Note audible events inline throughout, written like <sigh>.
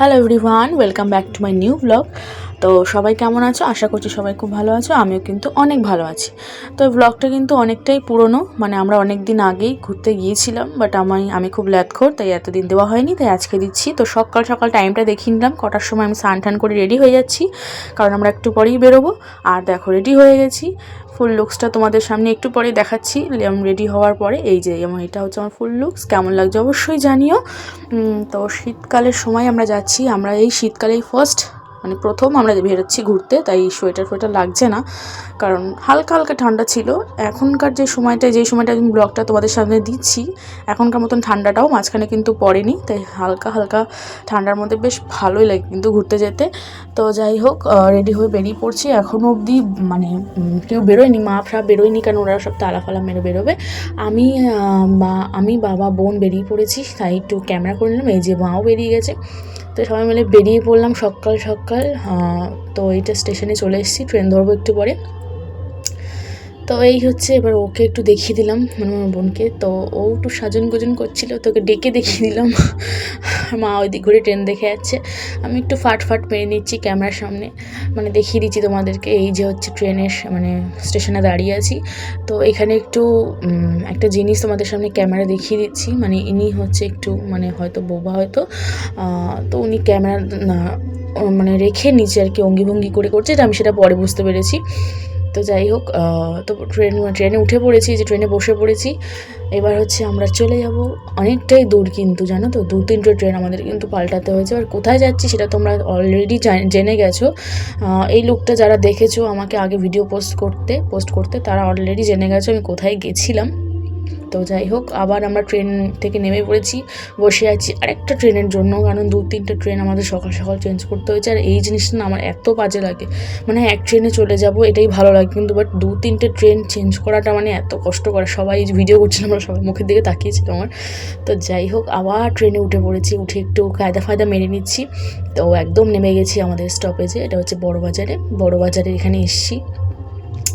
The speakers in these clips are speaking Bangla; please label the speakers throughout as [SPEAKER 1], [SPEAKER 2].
[SPEAKER 1] hello everyone welcome back to my new blog তো সবাই কেমন আছো? আশা করছি সবাই খুব ভালো আছো, আমিও কিন্তু অনেক ভালো আছি। তো ব্লগটা কিন্তু অনেকটাই পুরনো মানে আমরা অনেক দিন আগেই ঘুরতে গিয়েছিলাম বাট আমি আমি খুব ল্যাদখোর তাই এতদিন দেওয়া হয়নি, তাই আজকে দিচ্ছি। তো সকাল সকাল টাইমটা দেখিয়ে নিলাম, কটার সময় আমি স্নান টান করে রেডি হয়ে যাচ্ছি, কারণ আমরা একটু পরেই বেরোবো। আর দেখো রেডি হয়ে গেছি। ফুল লুকসটা তোমাদের সামনে একটু পরে দেখাচ্ছি। রেডি হওয়ার পরে, এই যে যেমন এটা হচ্ছে আমার ফুল লুকস কেমন লাগছে অবশ্যই জানিও। তো শীতকালের সময় আমরা যাচ্ছি, আমরা এই শীতকালেই ফার্স্ট মানে প্রথম আমরা বেরোচ্ছি ঘুরতে, তাই সোয়েটার ফোয়েটার লাগছে না। কারণ হালকা হালকা ঠান্ডা ছিল। এখনকার যে সময়টা যে সময়টা আমি ব্লগটা তোমাদের সামনে দিচ্ছি, এখনকার মতন ঠান্ডাটাও মাঝখানে কিন্তু পড়েনি, তাই হালকা হালকা ঠান্ডার মধ্যে বেশ ভালোই লাগে কিন্তু ঘুরতে যেতে। তো যাই হোক রেডি হয়ে বেরিয়ে পড়ছি। এখনও অবধি মানে কেউ বেরোয়নি, মা ফ্রা বেরোয়নি কারণ ওরা সব তালা ফালা মেরে বেরোবে। আমি মা, আমি, বাবা, বোন বেরিয়ে পড়েছি, তাই একটু ক্যামেরা করে নিলাম, এই যে মাও বেরিয়ে গেছে। তো সবাই মিলে বেরিয়ে পড়লাম সকাল সকাল। আহ, তো এইটা স্টেশনে চলে এসেছি ট্রেন ধরবো একটু পরে। তো এই হচ্ছে এবার ওকে একটু দেখিয়ে দিলাম মানে আমার বোনকে। তো ও একটু সাজন গোজন করছিল তোকে ডেকে দেখিয়ে দিলাম। <laughs> মা ওই দিক ঘুরে ট্রেন দেখে যাচ্ছে। আমি একটু ফাট ফাট মেরে নিচ্ছি ক্যামেরার সামনে মানে দেখিয়ে দিচ্ছি তোমাদেরকে এই যে হচ্ছে ট্রেনের মানে স্টেশনে দাঁড়িয়ে আছি। তো এখানে একটু একটা জিনিস তোমাদের সামনে ক্যামেরা দেখিয়ে দিচ্ছি মানে ইনি হচ্ছে একটু মানে হয়তো বোবা হয়তো তো উনি ক্যামেরা মানে রেখে নিচে আর কি অঙ্গি ভঙ্গি করে করছে, এটা আমি সেটা পরে বুঝতে পেরেছি। তো যাই হোক তো ট্রেন ট্রেনে উঠে পড়েছি যে ট্রেনে বসে পড়েছি। এবার হচ্ছে আমরা চলে যাব অনেকটাই দূর কিন্তু, জানো তো? দু তিনটে ট্রেন আমাদের কিন্তু পাল্টাতে হয়েছে। আর কোথায় যাচ্ছি সেটা তোমরা অলরেডি জেনে গেছো। এই লোকটা যারা দেখেছ আমাকে আগে ভিডিও পোস্ট করতে পোস্ট করতে, তারা অলরেডি জেনে গেছো আমি কোথায় গেছিলাম। তো যাই হোক, আবার আমরা ট্রেন থেকে নেমে পড়েছি, বসে আছি আরেকটা ট্রেনের জন্য, কারণ দু তিনটে ট্রেন আমাদের সকাল সকাল চেঞ্জ করতে হয়েছে, আর এই জিনিসটা না আমার এত বাজে লাগে। মানে এক ট্রেনে চলে যাব, এটাই ভালো লাগে, কিন্তু বাট দু তিনটে ট্রেন চেঞ্জ করাটা মানে এত কষ্ট করে সবাই ভিডিও করছিলাম আমরা সবাই মুখের দিকে তাকিয়েছি আমার। তো যাই হোক, আবার ট্রেনে উঠে পড়েছি, উঠে একটু কায়দা ফায়দা মেরে নিচ্ছি। তো একদম নেমে গেছি আমাদের স্টপেজে এটা হচ্ছে বড়বাজারে বড়বাজারে এখানে এসছি।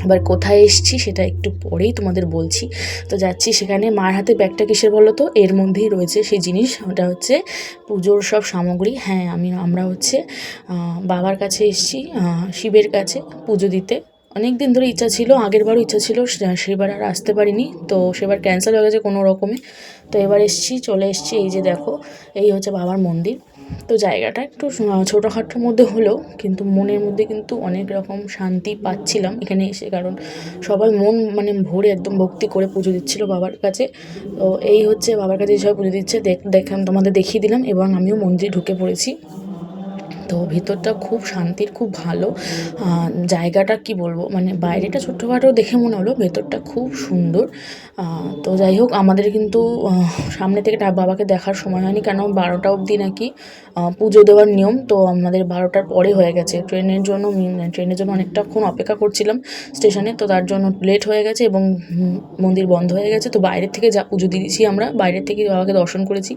[SPEAKER 1] এবার কোথায় এসছি সেটা একটু পরেই তোমাদের বলছি। তো যাচ্ছি সেখানে, মার হাতে ব্যাগটা কিসের বলো তো? এর মধ্যেই রয়েছে সেই জিনিস, ওটা হচ্ছে পুজোর সব সামগ্রী। হ্যাঁ আমি, আমরা হচ্ছে বাবার কাছে এসছি শিবের কাছে পুজো দিতে। অনেক দিন ধরে ইচ্ছা ছিল, আগের বারও ইচ্ছা ছিল সেবার আর আসতে পারিনি। তো সেবার ক্যান্সেল হয়ে গেছে কোনো রকমে। তো এবার এসছি, চলে এসছি, এই যে দেখো, এই হচ্ছে বাবার মন্দির। তো জায়গাটা একটু ছোটোখাটোর মধ্যে হলেও কিন্তু মনের মধ্যে কিন্তু অনেক রকম শান্তি পাচ্ছিলাম এখানে এসে। কারণ সবাই মন মানে ভরে একদম ভক্তি করে পুজো দিচ্ছিল বাবার কাছে। তো এই হচ্ছে বাবার কাছে সবাই পুজো দিচ্ছে। দেখ দেখাম তোমাদের দেখিয়ে দিলাম এবং আমিও মন্দিরে ঢুকে পড়েছি। তো ভিতরটা খুব শান্তির, খুব ভালো। জায়গাটা কি বলব? মানে বাইরেটা ছোট্টখাটো দেখে মনে হলো ভেতরটা খুব সুন্দর। তো যাই হোক, আমাদের কিন্তু সামনে থেকে বাবাকে দেখার সময় হয়নি, কেন বারোটা অবধি নাকি পুজো দেওয়ার নিয়ম। তো আমাদের বারোটার পরে হয়ে গেছে। ট্রেনের জন্য ট্রেনের জন্য অনেকটাক্ষণ অপেক্ষা করছিলাম স্টেশনে, তো তার জন্য লেট হয়ে গেছে এবং মন্দির বন্ধ হয়ে গেছে। তো বাইরের থেকে যা পুজো দিয়েছি আমরা, বাইরের থেকে বাবাকে দর্শন করেছি।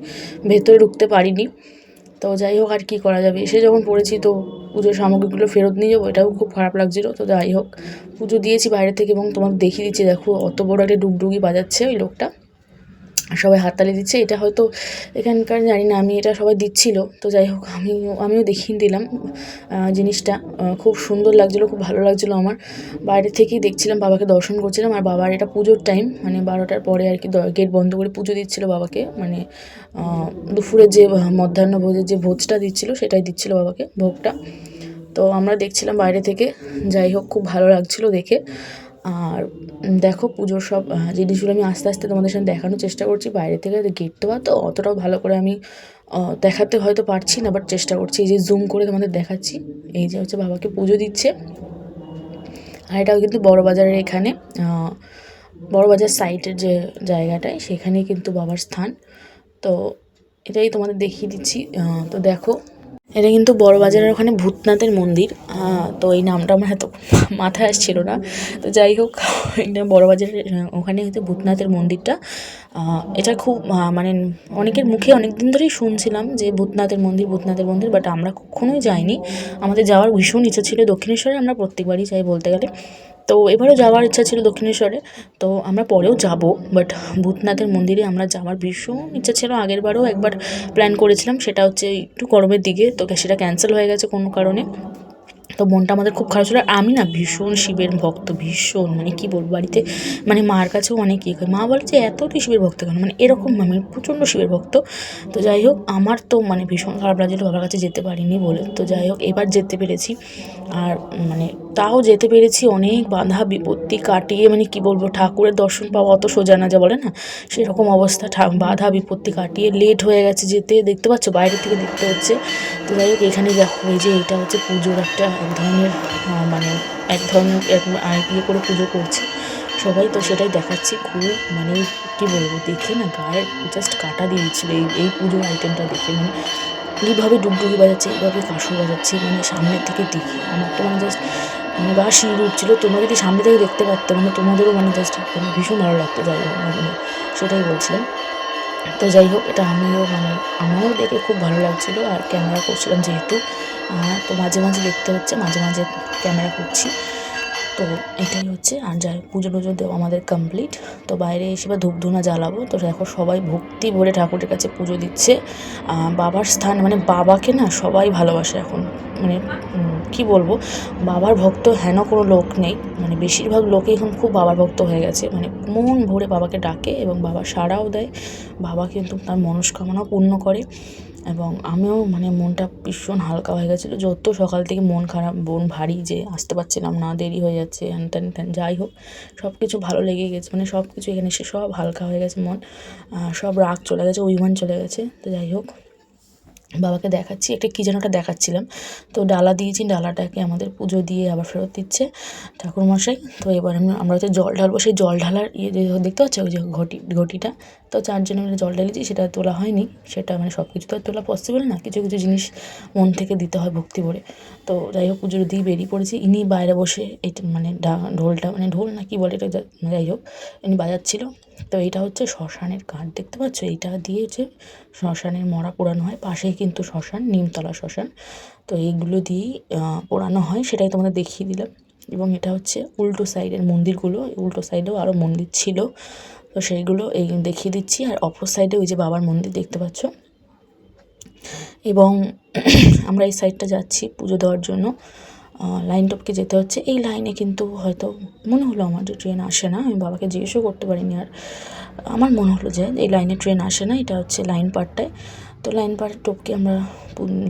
[SPEAKER 1] ভেতরে ঢুকতে পারিনি। তো যাই হোক, আর কী করা যাবে? এসে যখন পড়েছি তো পুজোর সামগ্রীগুলো ফেরত নিয়ে যাব, এটাও খুব খারাপ লাগছিল। তো যাই হোক, পুজো দিয়েছি বাইরে থেকে এবং তোমাকে দেখিয়ে দিচ্ছি, দেখো, অত বড় একটা ডুগডুগি বাজাচ্ছে ওই লোকটা। সবাই হাততালি দিচ্ছে। এটা হয়তো এখানকার, জানি না, আমি এটা সবাই দিচ্ছিল। তো যাই হোক আমি আমিও দেখিয়ে দিলাম জিনিসটা। খুব সুন্দর লাগছিল, খুব ভালো লাগছিল আমার। বাইরে থেকেই দেখছিলাম, বাবাকে দর্শন করছিলাম। আর বাবার এটা পুজোর টাইম মানে বারোটার পরে আর কি গেট বন্ধ করে পুজো দিচ্ছিল বাবাকে। মানে দুপুরে যে মধ্যাহ্ন ভোজের যে ভোজটা দিচ্ছিল, সেটাই দিচ্ছিল বাবাকে ভোগটা। তো আমরা দেখছিলাম বাইরে থেকে। যাই হোক, খুব ভালো লাগছিল দেখে। আর দেখো পুজোর সব জিনিসগুলো আমি আস্তে আস্তে তোমাদের সামনে দেখানোর চেষ্টা করছি। বাইরে থেকে গেট দেওয়া তো অতটাও ভালো করে আমি দেখাতে হয়তো পারছি না বাট চেষ্টা করছি। এই যে জুম করে তোমাদের দেখাচ্ছি। এই যে হচ্ছে বাবাকে পুজো দিচ্ছে। আর এটাও কিন্তু বড় বাজারের এখানে আহ, বড় বাজার সাইটের যে জায়গাটায় সেখানেই কিন্তু বাবার স্থান। তো এটাই তোমাদের দেখিয়ে দিচ্ছি। তো দেখো এটা কিন্তু বড় বাজারের ওখানে ভূতনাথের মন্দির। তো এই নামটা আমার এত <laughs> মাথায় আসছিল না। তো যাই হোক, <laughs> এটা বড় বাজারের ওখানে হচ্ছে ভূতনাথের মন্দিরটা। এটা খুব মানে অনেকের মুখে অনেক দিন ধরেই শুনছিলাম যে ভূতনাথের মন্দির ভূতনাথের মন্দির বাট আমরা কখনোই যাইনি। আমাদের যাওয়ার ভীষণ ইচ্ছা ছিল। দক্ষিণেশ্বরে আমরা প্রত্যেকবারই যাই বলতে গেলে। তো এবারও যাওয়ার ইচ্ছা ছিল দক্ষিণেশ্বরে। তো আমরা পরেও যাব বাট ভূতনাথের মন্দিরে আমরা যাওয়ার ভীষণ ইচ্ছা ছিল। আগের বারও একবার প্ল্যান করেছিলাম, সেটা হচ্ছে একটু গরমের দিকে, তো সেটা ক্যান্সেল হয়ে গেছে কোনো কারণে। তো মনটা আমাদের খুব খারাপ ছিল আমি না ভীষণ শিবের ভক্ত, ভীষণ মানে কি বলব, বাড়িতে মানে মার কাছেও অনেক ইয়ে করে। মা বলে যে এত তুই শিবের ভক্ত কেন? মানে এরকম আমি প্রচণ্ড শিবের ভক্ত। তো যাই হোক, আমার তো মানে ভীষণ খারাপ লাগছিল, বাবার কাছে যেতে পারিনি বলে। তো যাই হোক, এবার যেতে পেরেছি। আর মানে তাও যেতে পেরেছি, অনেক বাধা বিপত্তি কাটিয়ে মানে কি বলব, ঠাকুরের দর্শন পাওয়া অত সোজা না যা বলে না? সেরকম অবস্থা বাধা বিপত্তি কাটিয়ে লেট হয়ে গেছে যেতে, দেখতে পাচ্ছ? বাইরে থেকে দেখতে হচ্ছে। তো যাই হোক, এখানে দেখো, এই যে এটা হচ্ছে পুজোর একটা এক ধরনের মানে এক ধরনের ইয়ে করে পুজো করছে সবাই। তো সেটাই দেখাচ্ছি, খুব মানে কি বলব, দেখে না গায়ে জাস্ট কাটা দিয়ে দিচ্ছিল এই এই পুজোর আইটেমটা দেখে। মানে এইভাবে ডুগডুগি বাজাচ্ছে এইভাবে কাঁসর বাজাচ্ছে মানে সামনের থেকে দেখি। আমার তো মানে জাস্ট মানে গা রূপ উঠছিলো তোমরা যদি সামনে থেকে দেখতে পারতো মানে তোমাদেরও মানে জাস্ট মানে ভীষণ ভালো লাগতো, যাই হোক মানে সেটাই বলছিলাম। তো যাই হোক, এটা আমিও মানে আমারও দেখে খুব ভালো লাগছিল আর ক্যামেরা করছিলাম যেহেতু। তো মাঝে মাঝে দেখতে হচ্ছে, মাঝে মাঝে ক্যামেরা করছি। তো এটাই হচ্ছে। আর যাই পুজো টুজো দেওয়া আমাদের কমপ্লিট তো বাইরে এসে বা ধূপধুনা জ্বালাবো। তো দেখো, সবাই ভক্তি ভরে ঠাকুরের কাছে পুজো দিচ্ছে। বাবার স্থান মানে বাবাকে না সবাই ভালোবাসে এখন। মানে কি বলব? বাবার ভক্ত হেন কোনো লোক নেই। মানে বেশিরভাগ লোকই এখন খুব বাবার ভক্ত হয়ে গেছে। মানে মন ভরে বাবাকে ডাকে এবং বাবা সাড়াও দেয়। বাবা কিন্তু তার মনস্কামনাও পূর্ণ করে। এবং আমিও মানে মনটা ভীষণ হালকা হয়ে গেছিল। যত সকাল থেকে মন খারাপ মন ভারী যে আসতে পারছিলাম না, দেরি হয়ে যাচ্ছে হ্যান ত্যান ত্যান যাই হোক সব কিছু ভালো লেগে গেছে মানে সব কিছু এখানে এসে সব হালকা হয়ে গেছে মন সব রাগ চলে গেছে, অভিমান চলে গেছে, তো যাই হোক। বাবাকে দেখাচ্ছি একটা কী যেন একটা দেখাচ্ছিলাম। তো ডালা দিয়েছি, ডালাটাকে আমাদের পুজো দিয়ে আবার ফেরত দিচ্ছে ঠাকুরমশাই তো এবার আমি আমরা হচ্ছে জল ঢালবো, সেই জল ঢালার ইয়ে যে দেখতে পাচ্ছ, ওই যে ঘটি, ঘটিটা। তো চারজনে মিলে জল ঢালিয়েছি, সেটা তোলা হয়নি। সেটা মানে সব কিছু তো আর তোলা পসিবল না, কিছু কিছু জিনিস মন থেকে দিতে হয় ভক্তি ভরে। তো যাই হোক পুজো দিয়ে বেরিয়ে পড়েছি। ইনি বাইরে বসে এটা মানে ঢোলটা মানে ঢোল না কি বলে এটা যাই হোক, ইনি বাজাচ্ছিল। তো এটা হচ্ছে শ্মশানের কাঠ, দেখতে পাচ্ছ? এইটা দিয়ে যে শ্মশানের মরা পোড়ানো হয়, পাশেই কিন্তু শ্মশান, নিমতলা শ্মশান। তো এইগুলো দিয়েই পোড়ানো হয়, সেটাই তোমাদের দেখিয়ে দিলাম। এবং এটা হচ্ছে উল্টো সাইডের মন্দিরগুলো উল্টো সাইডেও আরও মন্দির ছিল। তো সেইগুলো এই দেখিয়ে দিচ্ছি, আর অপর সাইডে ওই যে বাবার মন্দির দেখতে পাচ্ছ? এবং আমরা এই সাইডটা যাচ্ছি পুজো দেওয়ার জন্য। লাইন টপকে যেতে হচ্ছে। এই লাইনে কিন্তু হয়তো মনে হলো আমার যে ট্রেন আসে না, আমি বাবাকে জিজ্ঞেসও করতে পারিনি আর আমার মনে হলো যে এই লাইনে ট্রেন আসে না, এটা হচ্ছে লাইন পারটায় তো লাইন পার টপকে আমরা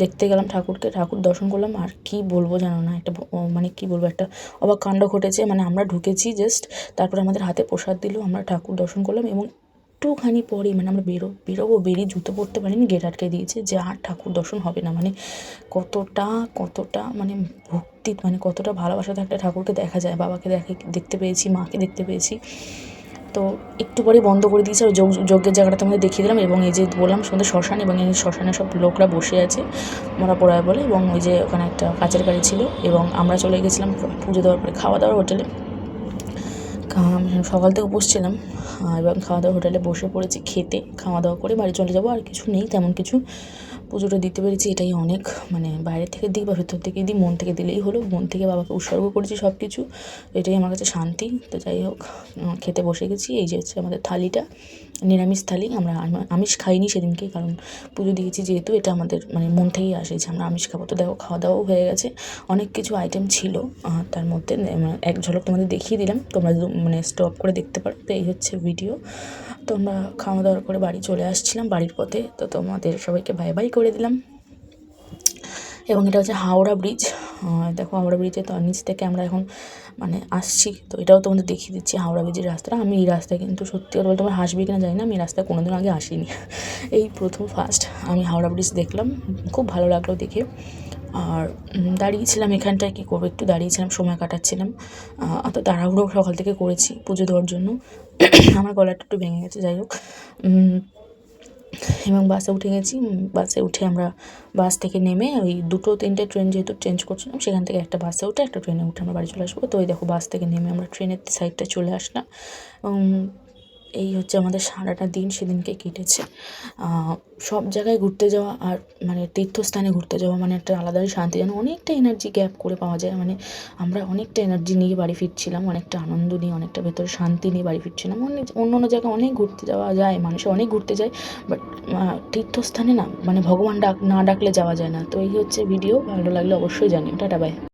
[SPEAKER 1] দেখতে গেলাম ঠাকুরকে, ঠাকুর দর্শন করলাম, আর কি বলব জানো না, একটা মানে কি বলব, একটা অবাক কাণ্ড ঘটেছে। মানে আমরা ঢুকেছি জাস্ট তারপর আমাদের হাতে প্রসাদ দিল, আমরা ঠাকুর দর্শন করলাম এবং একটুখানি পরেই মানে আমরা বেরো, বেরোবো, বেরিয়ে জুতো পরতে পারিনি গেট আটকে দিয়েছে, যে আর ঠাকুর দর্শন হবে না। মানে কতটা কতটা মানে ভক্তি মানে কতটা ভালোবাসাতে একটা ঠাকুরকে দেখা যায়, বাবাকে দেখে, দেখতে পেয়েছি, মাকে দেখতে পেয়েছি। তো একটু পরে বন্ধ করে দিয়েছে, আর যোগ যজ্ঞের জায়গাটা তোমাদের দেখিয়ে দিলাম, এবং এই যে বললাম সন্ধ্যে শ্মশান, এবং এই শ্মশানে সব লোকরা বসে আছে, মরা পোড়ায় বলে, এবং ওই যে ওখানে একটা কাচের গাড়ি ছিল, এবং আমরা চলে গেছিলাম পুজো দেওয়ার পরে, খাওয়া দাওয়ার হোটেলে। সকাল থেকে বসছিলাম আহ, এবং খাওয়া দাওয়া হোটেলে বসে পড়েছি খেতে। খাওয়া দাওয়া করে বাড়ি চলে যাব আর কিছু নেই তেমন কিছু পুজোটা দিতে পেরেছি, এটাই অনেক। মানে বাইরে থেকে দিই বা ভেতর থেকে দিই মন থেকে দিলেই হলো। মন থেকে বাবাকে উৎসর্গ করেছি সব কিছু এটাই আমার কাছে শান্তি। তো যাই হোক খেতে বসে গেছি। এই যে হচ্ছে আমাদের থালিটা, নিরামিষ থালি। আমরা আমিষ খাইনি সেদিনকে, কারণ পুজো দিয়েছি যেহেতু, এটা আমাদের মানে মন থেকেই আসে যে আমরা আমিষ খাব। তো দেখো খাওয়া দাওয়াও হয়ে গেছে। অনেক কিছু আইটেম ছিল তার মধ্যে এক ঝলক তোমাদের দেখিয়ে দিলাম। তোমরা মানে স্টপ করে দেখতে পারো। তো এই হচ্ছে ভিডিও তো আমরা খাওয়া দাওয়ার করে বাড়ি চলে আসছিলাম বাড়ির পথে। তো তোমাদের সবাইকে বাই বাই করে দিলাম। এবং এটা হচ্ছে হাওড়া ব্রিজ দেখো হাওড়া ব্রিজে তো নিচ থেকে আমরা এখন মানে আসছি। তো এটাও তোমাদের দেখিয়ে দিচ্ছি হাওড়া ব্রিজের রাস্তাটা। আমি এই রাস্তায় কিন্তু সত্যি কথা বলতে আমার হাসবে কিনা জানি না। আমি এই রাস্তায় কোনোদিন আগে আসিনি। এই প্রথম ফার্স্ট আমি হাওড়া ব্রিজ দেখলাম। খুব ভালো লাগল দেখে। আর দাঁড়িয়েছিলাম এখানটায় কী করব? একটু দাঁড়িয়েছিলাম, সময় কাটাচ্ছিলাম। অত তাড়াহুড়ো সকাল থেকে করেছি পুজো দেওয়ার জন্য। আমার গলাটা একটু ভেঙে গেছে, যাই হোক। এবং বাসে উঠে গেছি। বাসে উঠে আমরা বাস থেকে নেমে ওই দুটো তিনটে ট্রেন যেহেতু চেঞ্জ করছিলাম, সেখান থেকে একটা বাসে উঠে একটা ট্রেনে উঠে আমরা বাড়ি চলে আসব। তো ওই দেখো বাস থেকে নেমে আমরা ট্রেনের সাইডটা চলে আসলাম। এবং এই হচ্ছে আমাদের সারাটা দিন সেদিনকে কেটেছে। সব জায়গায় ঘুরতে যাওয়া আর মানে তীর্থস্থানে ঘুরতে যাওয়া মানে একটা আলাদাই শান্তি, যেন অনেকটা এনার্জি গ্যাপ করে পাওয়া যায়। মানে আমরা অনেকটা এনার্জি নিয়ে বাড়ি ফিরছিলাম, অনেকটা আনন্দ নিয়ে, অনেকটা ভেতরে শান্তি নিয়ে বাড়ি ফিরছিলাম। অনেক অন্য অন্য জায়গায় অনেক ঘুরতে যাওয়া যায়, মানুষ অনেক ঘুরতে যায় বাট তীর্থস্থানে না মানে ভগবান ডাক, না ডাকলে যাওয়া যায় না। তো এই হচ্ছে ভিডিও ভালো লাগলে অবশ্যই জানিও। Tata bye